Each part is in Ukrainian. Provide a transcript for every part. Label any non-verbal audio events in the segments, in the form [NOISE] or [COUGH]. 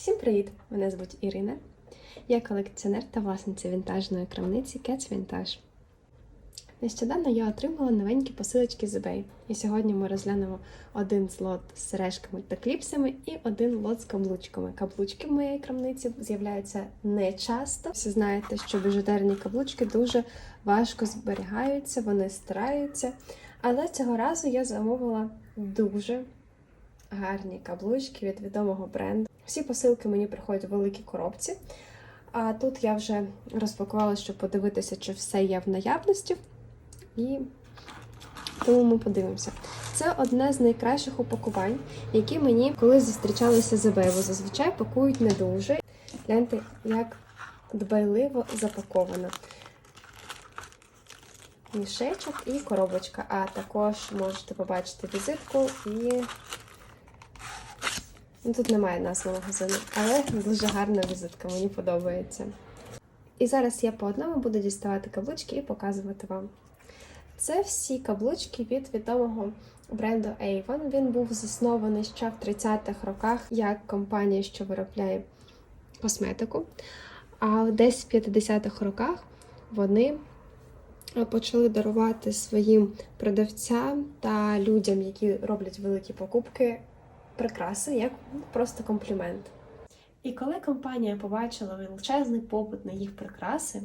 Всім привіт! Мене звуть Ірина. Я колекціонер та власниця вінтажної крамниці Cats Vintage. Нещодавно я отримала новенькі посилочки з eBay. І сьогодні ми розглянемо один з лот з сережками та кліпсами і один лот з каблучками. Каблучки в моєї крамниці з'являються не часто. Всі знаєте, що біжутерні каблучки дуже важко зберігаються, вони стираються. Але цього разу я замовила дуже гарні каблучки від відомого бренду. Всі посилки мені приходять у великій коробці. А тут я вже розпакувала, щоб подивитися, чи все є в наявності. І тому ми подивимося. Це одне з найкращих упакувань, які мені колись зустрічалися з бо зазвичай пакують не дуже. Гляньте, як дбайливо запаковано. Мішечок і коробочка. А також можете побачити візитку і Ну, Тут немає назви магазину, але дуже гарна візитка, мені подобається. І зараз я по одному буду діставати каблучки і показувати вам. Це всі каблучки від відомого бренду Avon. Він був заснований ще в 30-х роках як компанія, що виробляє косметику. А десь в 50-х роках вони почали дарувати своїм продавцям та людям, які роблять великі покупки, прикраси як просто комплімент. І коли компанія побачила величезний попит на їх прикраси,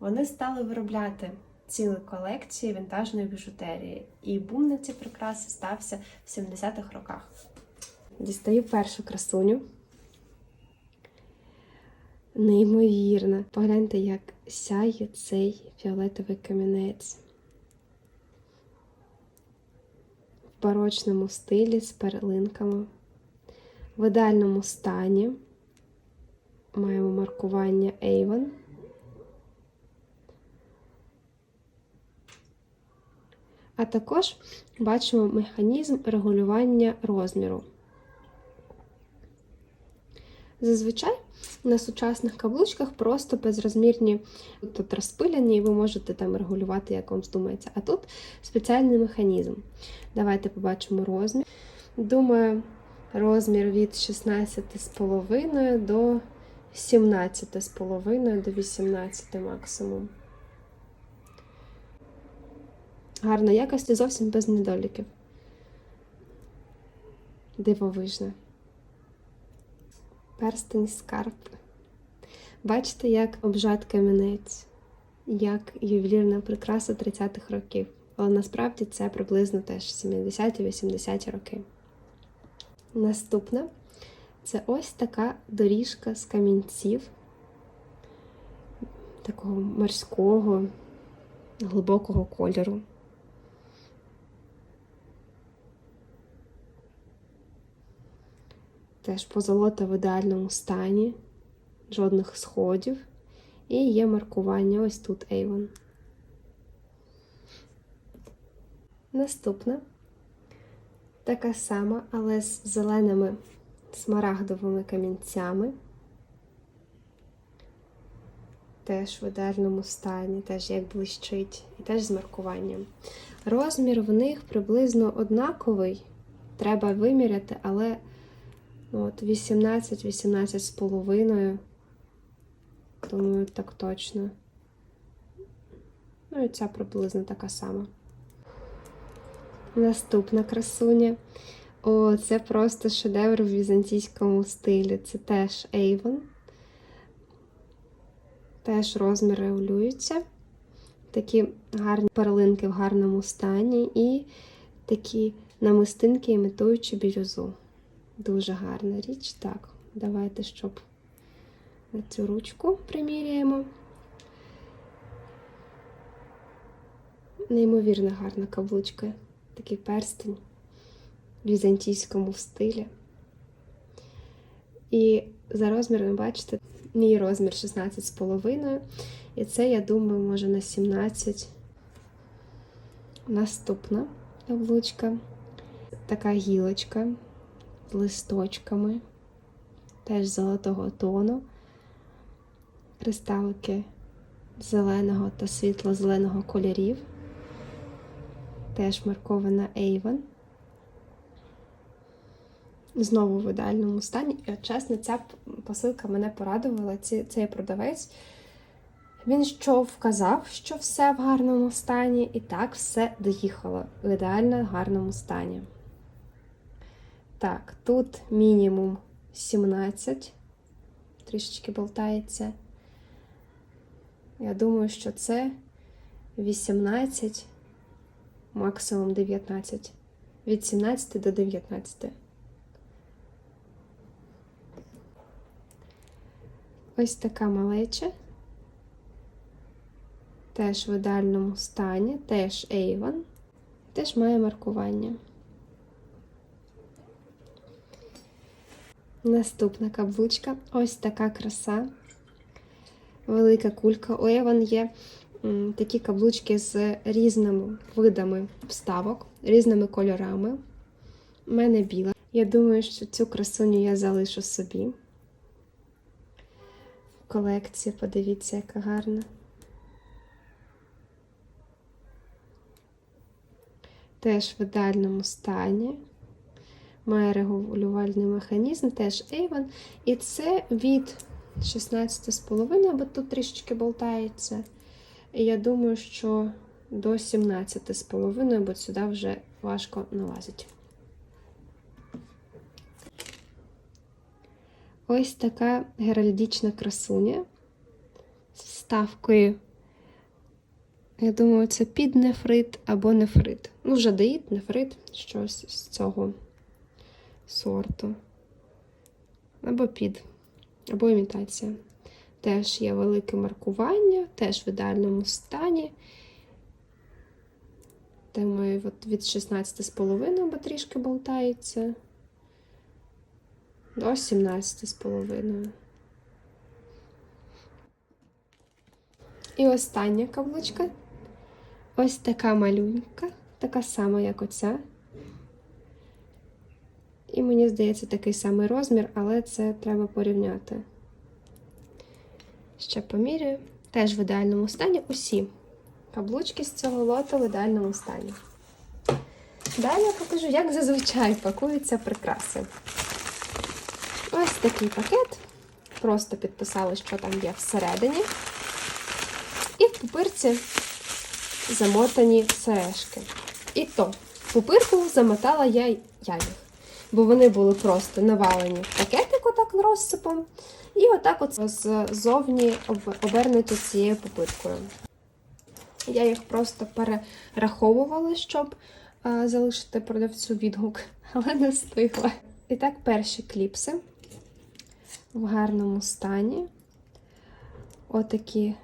вони стали виробляти цілі колекції вінтажної біжутерії. І бум на ці прикраси стався в 70-х роках. Дістаю першу красуню. Неймовірно. Погляньте, як сяє цей фіолетовий камінець. В барочному стилі з перлинками. В ідеальному стані маємо маркування Avon. А також бачимо механізм регулювання розміру. Зазвичай на сучасних каблучках просто безрозмірні тут розпиляні, і ви можете там регулювати, як вам здумається. А тут спеціальний механізм. Давайте побачимо розмір. Думаю, розмір від 16,5 до 17,5 до 18 максимум. Гарна якість і зовсім без недоліків. Дивовижна. Перстень скарб. Бачите, як обжат камінець, як ювелірна прикраса 30-х років. Але насправді це приблизно теж 70-80 роки. Наступна це ось така доріжка з камінців, такого морського, глибокого кольору. Теж позолота в ідеальному стані, жодних сходів. І є маркування ось тут Avon. Наступна така сама, але з зеленими смарагдовими камінцями. Теж в ідеальному стані, теж як блищить, і теж з маркуванням. Розмір в них приблизно однаковий. Треба виміряти, але от 18-18 з половиною. Думаю, так точно. Ну і ця приблизно така сама. Наступна красуня. О, це просто шедевр в візантійському стилі. Це теж Avon. Теж розмір регулюється. Такі гарні перлинки в гарному стані і такі намистинки, імітуючи бірюзу. Дуже гарна річ. Так, давайте, щоб цю ручку приміряємо. Неймовірно гарна каблучка. Такий перстень в візантійському стилі. І за розміром, бачите, мій розмір 16,5. І це, я думаю, може на 17. Наступна каблучка. Така гілочка листочками, теж золотого тону, кристалики зеленого та світло-зеленого кольорів теж маркована Avon. знову в ідеальному стані. І от чесно, ця посилка мене порадувала. Ці, цей продавець. Він що вказав, що все в гарному стані, і так все доїхало в ідеально гарному стані. Так, тут мінімум 17, трішечки болтається. Я думаю, що це 18, максимум 19. Від 17 до 19. Ось така малеча. Теж в ідеальному стані, теж Avon. Теж має маркування. Наступна каблучка. Ось така краса. Велика кулька. У Avon є такі каблучки з різними видами вставок, різними кольорами. У мене біла. Я думаю, що цю красуню я залишу собі. В колекції, подивіться, яка гарна. Теж в ідеальному стані. Має регулювальний механізм, теж Avon. І це від 16,5, бо тут трішечки болтається. І я думаю, що до 17,5, бо сюди вже важко налазить. Ось така геральдічна красуня з вставкою. Я думаю, це під нефрит або нефрит. Ну, жадеїд, нефрит, щось з цього сорту. Або під, або імітація. Теж є велике маркування, теж в ідеальному стані. Думаю, от від 16,5, бо трішки болтається. До 17,5. І остання каблучка. Ось така малюнка, така сама, як оця. І мені здається, такий самий розмір, але це треба порівняти. Ще поміряю. Теж в ідеальному стані усі каблучки з цього лоту в ідеальному стані. Далі я покажу, як зазвичай пакуються прикраси. Ось такий пакет. Просто підписали, що там є всередині. І в пупирці замотані сережки. І то, в пупирку замотала я, я їх, бо вони були просто навалені в пакетик отак розсипом. І отак от ззовні обернуті цією пупиркою. Я їх просто перераховувала, щоб а, залишити продавцю відгук, [LAUGHS] але не встигла. І так, перші кліпси в гарному стані. Отакі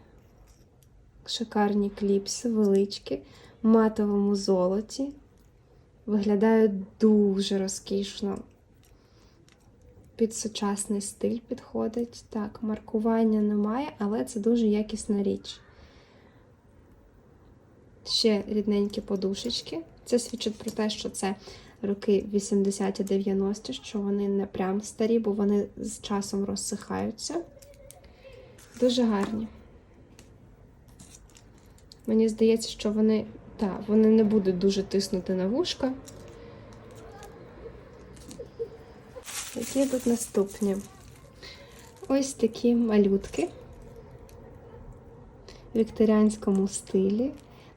шикарні кліпси, величкі, в матовому золоті. Виглядають дуже розкішно. Під сучасний стиль підходить. Так, маркування немає, але це дуже якісна річ. Ще рідненькі подушечки. Це свідчить про те, що це роки 80-90, що вони не прям старі, бо вони з часом розсихаються. Дуже гарні. Мені здається, що вони, так, вони не будуть дуже тиснути на вушка. Які тут наступні? Ось такі малютки в вікторіанському стилі,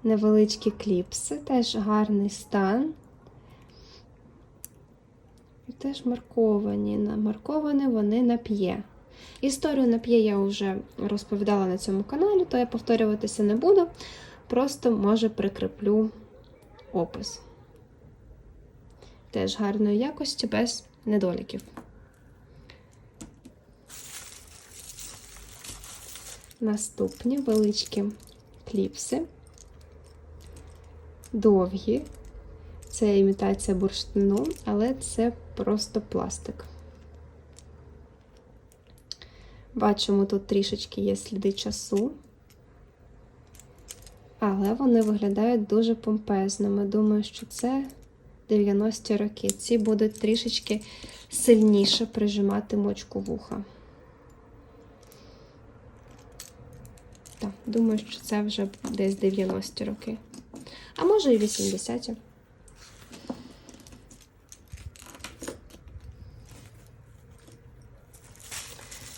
невеличкі кліпси, теж гарний стан. І теж марковані. Марковані вони на п'є. Історію на п'є я вже розповідала на цьому каналі, то я повторюватися не буду. Просто, може, прикріплю опис. Теж гарної якості, без недоліків. Наступні величкі кліпси, довгі. Це імітація бурштину, але це просто пластик. Бачимо, тут трішечки є сліди часу, але вони виглядають дуже помпезними. Думаю, що це 90-ті роки. Ці будуть трішечки сильніше прижимати мочку вуха. Так, думаю, що це вже десь 90-ті роки. А може і 80-ті.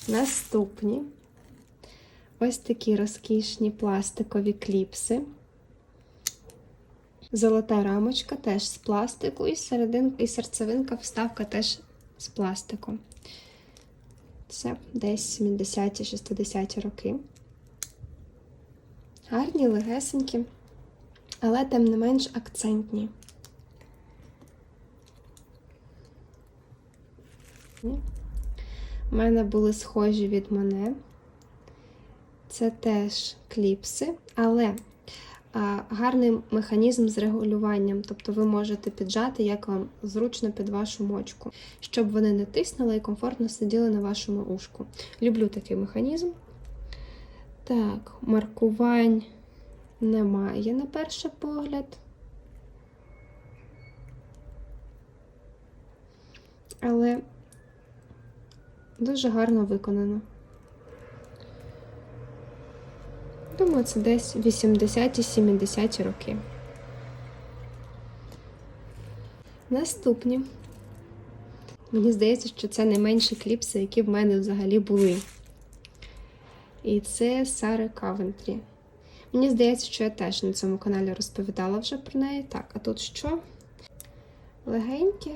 Наступні ось такі розкішні пластикові кліпси. Золота рамочка теж з пластику, і серединка, і серцевинка вставка теж з пластику. Це десь 70-60 роки. Гарні, легесенькі, але тим не менш акцентні. У мене були схожі від мене. Це теж кліпси, але гарний механізм з регулюванням. Тобто ви можете піджати, як вам зручно під вашу мочку, щоб вони не тиснули і комфортно сиділи на вашому ушку. Люблю такий механізм. Так, маркувань немає на перший погляд. Але дуже гарно виконано. Думаю, це десь 80-70 роки. Наступні. Мені здається, що це найменші кліпси, які в мене взагалі були. І це Сара Кавентрі. Мені здається, що я теж на цьому каналі розповідала вже про неї. Так, а тут що? Легеньке.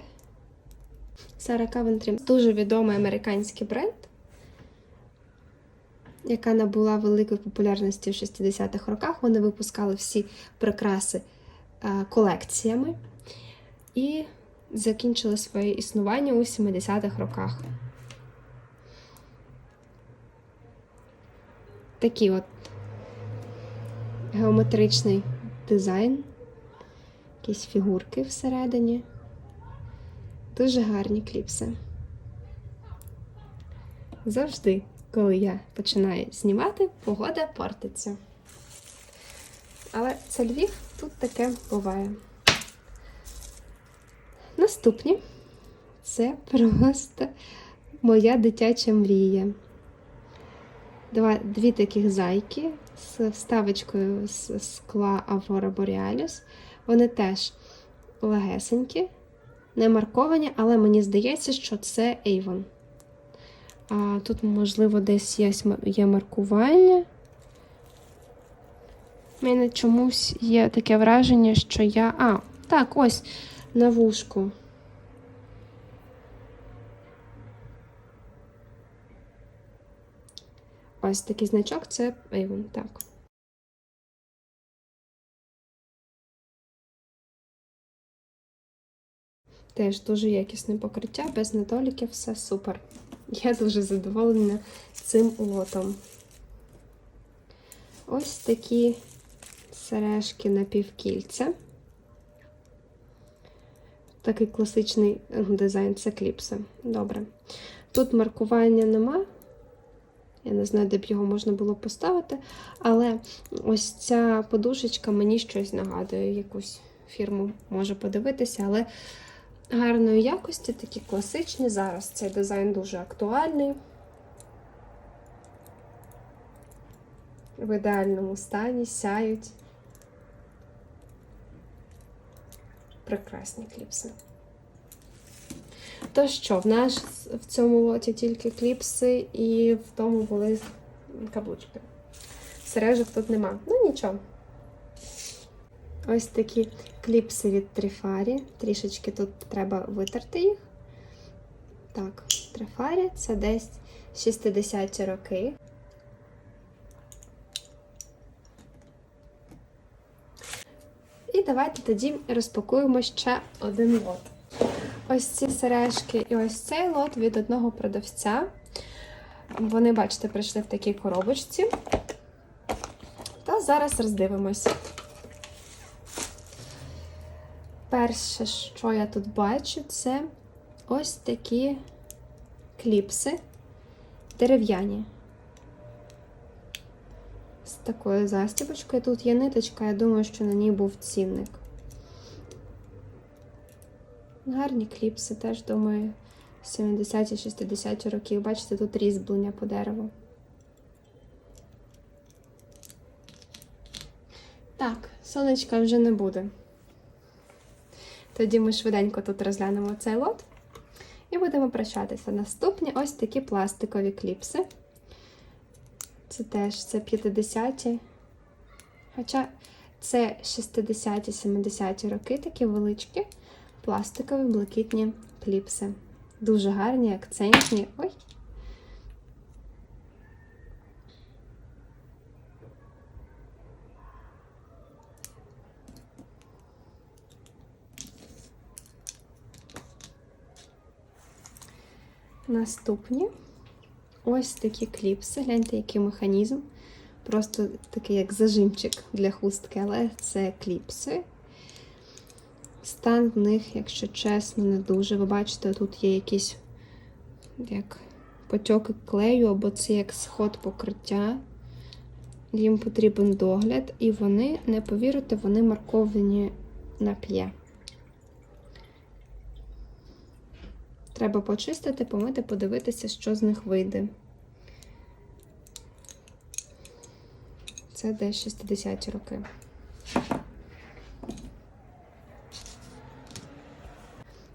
Сара Кавентрі дуже відомий американський бренд, яка набула великої популярності в 60-х роках. Вони випускали всі прикраси е, колекціями і закінчили своє існування у 70-х роках. Такий от геометричний дизайн, якісь фігурки всередині. Дуже гарні кліпси. Завжди, коли я починаю знімати, погода портиться. Але це Львів, тут таке буває. Наступні це просто моя дитяча мрія. Два, Дві таких зайки з вставочкою з скла Aurora Borealis. Вони теж легесенькі не марковані, але мені здається, що це Avon. Тут, можливо, десь є маркування. У мене чомусь є таке враження, що я. А, так, ось на вушку. Ось такий значок це Avon, так. Теж дуже якісне покриття, без недоліків, все супер. Я дуже задоволена цим лотом. Ось такі сережки на півкільця. Такий класичний дизайн це кліпси. Добре. Тут маркування нема. Я не знаю, де б його можна було поставити, але ось ця подушечка мені щось нагадує, якусь фірму може подивитися, але гарної якості, такі класичні. Зараз цей дизайн дуже актуальний. В ідеальному стані сяють. Прекрасні кліпси. То що, в нас в цьому лоті тільки кліпси, і в тому були каблучки. Сережок тут нема. Ну нічого. Ось такі кліпси від Трифарі. Трішечки тут треба витерти їх. Так, Трифарі це десь 60-ті роки. І давайте тоді розпакуємо ще один лот. Ось ці сережки і ось цей лот від одного продавця. Вони, бачите, прийшли в такій коробочці. Та зараз роздивимось. Перше, що я тут бачу, це ось такі кліпси дерев'яні. З такою застібочкою. Тут є ниточка, я думаю, що на ній був цінник. Гарні кліпси, теж, думаю, 70-60 років. Бачите, тут різьблення по дереву. Так, сонечка вже не буде. Тоді ми швиденько тут розглянемо цей лот І будемо прощатися. Наступні ось такі пластикові кліпси. Це теж це 50-ті. Хоча це 60-ті, 70-ті роки, такі величкі, пластикові блакитні кліпси. Дуже гарні, акцентні. Ой. Наступні ось такі кліпси. Гляньте, який механізм. Просто такий як зажимчик для хустки, але це кліпси. Стан в них, якщо чесно, не дуже. Ви бачите, тут є якісь як потьоки клею, або це як сход покриття. Їм потрібен догляд, і вони, не повірите, вони марковані на п'є. Треба почистити, помити, подивитися, що з них вийде. Це десь 60-ті роки.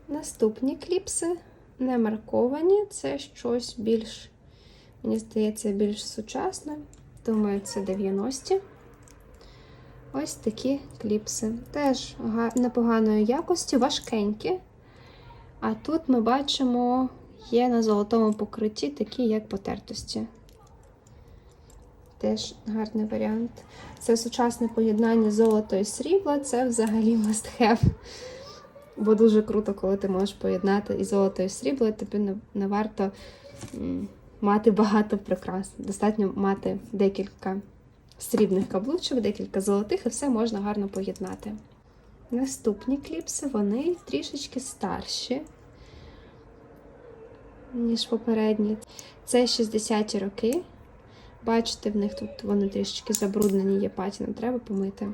Наступні кліпси не марковані, це щось більш, мені здається, більш сучасне. Думаю, це 90-ті. Ось такі кліпси. Теж непоганої якості, важкенькі. А тут ми бачимо, є на золотому покритті такі, як потертості. Теж гарний варіант. Це сучасне поєднання золота і срібла, це взагалі must have. Бо дуже круто, коли ти можеш поєднати і золото, і срібло, тобі не, не варто мати багато прикрас. Достатньо мати декілька срібних каблучок, декілька золотих, і все можна гарно поєднати. Наступні кліпси, вони трішечки старші, ніж попередні. Це 60-ті роки. Бачите, в них тут вони трішечки забруднені, є патіна, треба помити.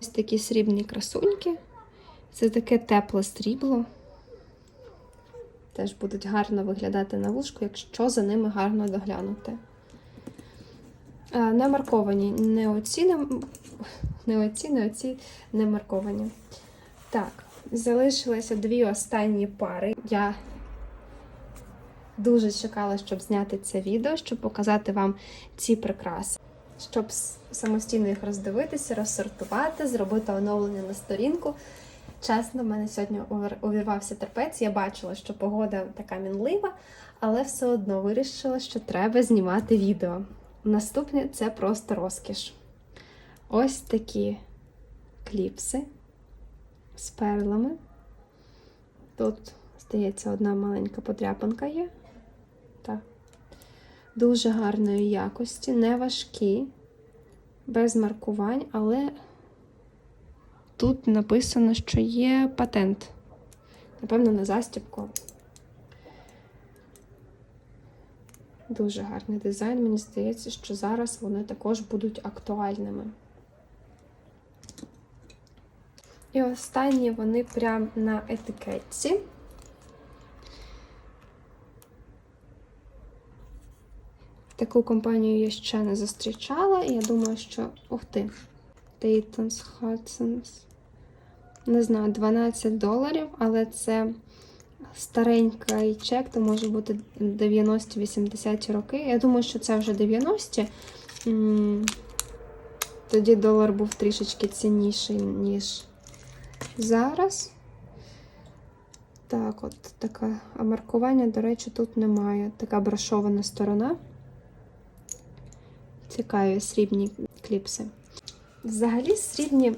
Ось такі срібні красуньки. Це таке тепле срібло. Теж будуть гарно виглядати на вушку, якщо за ними гарно доглянути. Не марковані не оці, не, оці, не оці не марковані. Так, залишилися дві останні пари. Я дуже чекала, щоб зняти це відео, щоб показати вам ці прикраси, щоб самостійно їх роздивитися, розсортувати, зробити оновлення на сторінку. Чесно, в мене сьогодні увірвався терпець. Я бачила, що погода така мінлива, але все одно вирішила, що треба знімати відео. Наступне це просто розкіш. Ось такі кліпси з перлами. Тут, здається, одна маленька подряпанка є. Так. Дуже гарної якості, не важкі, без маркувань, але тут написано, що є патент. Напевно, на застібку. Дуже гарний дизайн. Мені здається, що зараз вони також будуть актуальними. І останні вони прямо на етикетці. Таку компанію я ще не зустрічала, і я думаю, що. Ух ти! Dayton's Hudson's. Не знаю, 12 доларів, але це старенький чек, то може бути 90-80 роки. Я думаю, що це вже 90-ті. Тоді долар був трішечки цінніший, ніж зараз. Так, от таке а маркування, до речі, тут немає. Така брошована сторона. Цікаві срібні кліпси. Взагалі, срібні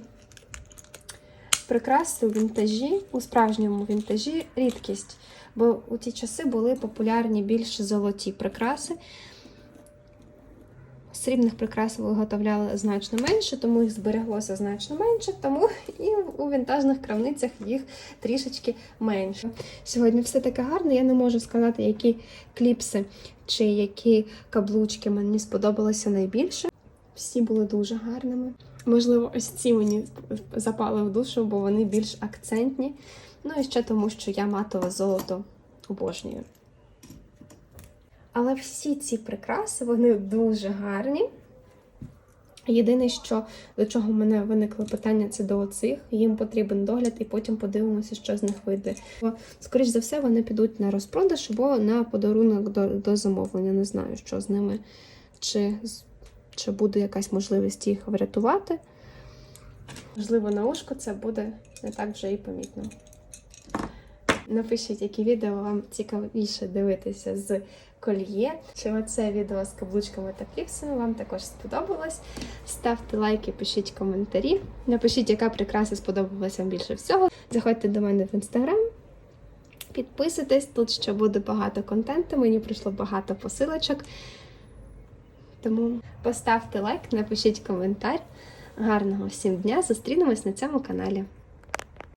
прикраси у вінтажі, у справжньому вінтажі рідкість. Бо у ті часи були популярні більш золоті прикраси. Срібних прикрас виготовляли значно менше, тому їх збереглося значно менше, тому і у вінтажних крамницях їх трішечки менше. Сьогодні все таке гарне, я не можу сказати, які кліпси чи які каблучки мені сподобалися найбільше. Всі були дуже гарними. Можливо, ось ці мені запали в душу, бо вони більш акцентні. Ну і ще тому, що я матове золото обожнюю. Але всі ці прикраси, вони дуже гарні. Єдине, що до чого в мене виникло питання, це до оцих. Їм потрібен догляд, і потім подивимося, що з них вийде. Скоріш за все, вони підуть на розпродаж або на подарунок до, до замовлення. Не знаю, що з ними, чи, чи буде якась можливість їх врятувати. Можливо, на ушко це буде не так вже і помітно. Напишіть, які відео вам цікавіше дивитися з кольє. Чи оце відео з каблучками та фліксами вам також сподобалось. Ставте лайки, пишіть коментарі. Напишіть, яка прикраса сподобалася вам більше всього. Заходьте до мене в інстаграм. Підписуйтесь, тут ще буде багато контенту. Мені прийшло багато посилочок. Тому поставте лайк, напишіть коментар. Гарного всім дня! Зустрінемось на цьому каналі.